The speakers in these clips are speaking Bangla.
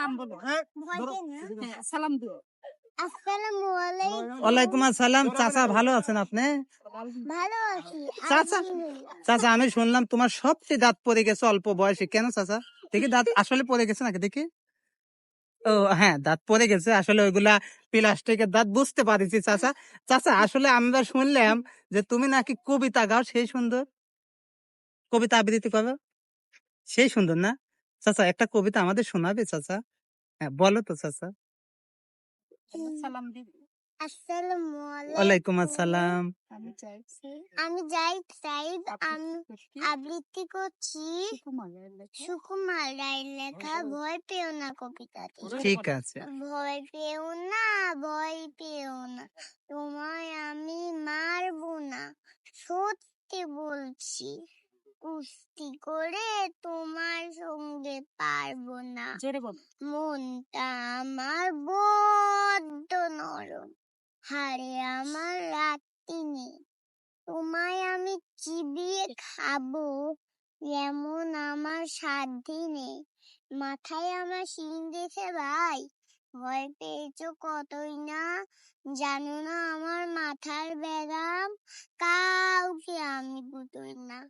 নাম বলো। হ্যাঁ সালাম দিও। ওয়ালাইকুম আসসালাম। চাচা ভালো আছেন আপনি? চাচা চাচা আমি শুনলাম তোমার সবচেয়ে দাঁত পড়ে গেছে অল্প বয়সে। কেন চাচা? দেখি দাঁত আসলে পড়ে গেছে নাকি? দেখি। ও হ্যাঁ দাঁত পড়ে গেছে। আসলে ওইগুলা প্লাস্টিকের দাঁত বুঝতে পারিছি চাচা। চাচা আসলে আমরা শুনলাম যে তুমি নাকি কবিতা গাও সেই সুন্দর। কবিতা আবৃত্তি করো। সেই সুন্দর না? চাচা একটা কবিতা আমাদের শোনাবে চাচা? হ্যাঁ বলো তো চাচা। আসসালামু আলাইকুম ওয়ালাইকুম আসসালাম। আমি চাইছি আমি জাহিদ সাইদ আমি আবৃত্তি করছি। সুকুমার রায়ের লেখা ভয় পেও না কবিতাটি। ঠিক আছে। ভয় পেও না ভয় পেও না। তোমায় আমি মারবো না সত্যি বলছি। কুস্তি করে তোমার সঙ্গে পারব না। জোরে বলো। মনটা আমার বড্ড নরম হাড়ে আমার রাত্রি নেই। তোমায় আমি চিবিয়ে খাব এমন আমার সাধ্যি নেই। মাথায় আমার শিং গেছে ভাই ভয় পেয়েছ কতই না? জানো না আমার মাথার ব্যাগাম কাউকে আমি গুতোই না।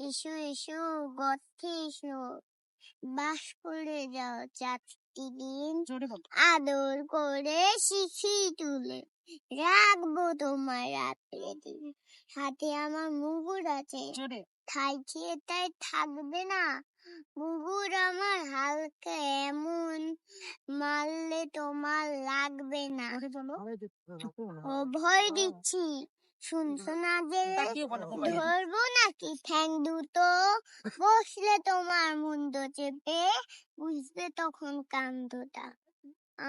এসো এসো গর্তে এসো। বাস করে যাও চারটি দিন আদর করে শিখি তুলে। রাখব তোমার রাত্রে দিন। হাতে আমার মুগুর আছে। ঠাই খেয়ে তাই থাকবে না। মুগুর আমার হালকা এমন। মারলে তোমার লাগবে না। জোরে বলো। ও ভয় দিচ্ছি। শুনছো না যে ধরবো নাকি? ঠ্যাং দুটো বসলে তোমার মুন্ড চেপে বুঝবে তখন কান্দটা।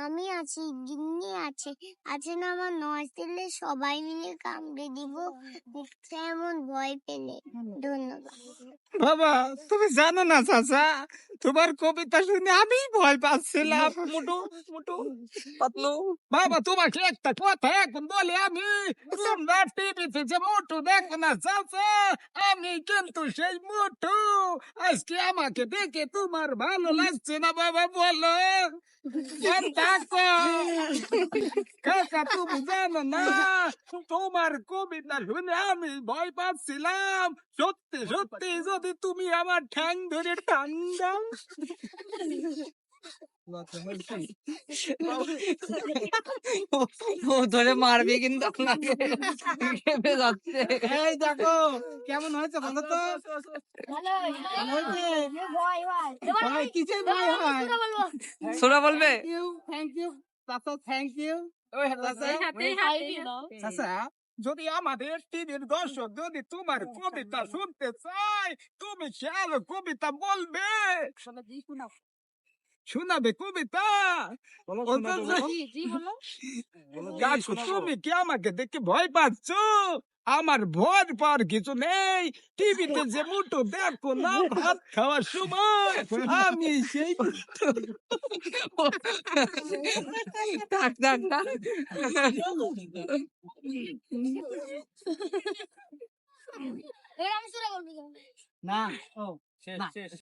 আমি আছি গিন্নি আছে। আছে না আমার নয় ছেলে সবাই মিলে কামড়ে দিব। দেখতে এমন ভয় পেলে। ধন্যবাদ। বাবা তুমি জানো না চাচা তোমার কবিতা শুনে আমি ভয় পাচ্ছিলাম। মুটু মুটু। পাতলু। বাবা তোমাকে একটা কথা এখন বলি আমি? তোমরা টিভিতে যে মোটু দেখো না চাচা আমি কিন্তু সেই মোটু। আজকে আমাকে দেখে তোমার ভালো লাগছে না বাবা বলো। কেন দেখো কাকা তুমি জানো না তোমার কবিতা শুনে আমি ভয় পাচ্ছিলাম। সত্যি সত্যি যদি তুমি আমার ঠ্যাং ধরে টান দাও। ও ধরে মারবে কিন্তু আপনাকে যাচ্ছে এই দেখো কেমন হয়েছে বলো তো ভাই কিসের ভয় হয় সোনা বলবে থ্যাংক ইউ থ্যাংক ইউ চাচা যদি আমাদের টিভির দর্শক যদি তোমার কবিতা শুনতে চাই তুমি সে আরও কবিতা বলবে? শোনাবে কবিতা? তুমি কি আমাকে দেখে ভয় পাচ্ছ? আমার ভয় পাওয়ার কিছু নেই। টিভিতে যে মুঠো দেখো না ভাত খাওয়ার সময়। আমি সেই না ও শেষ শেষ।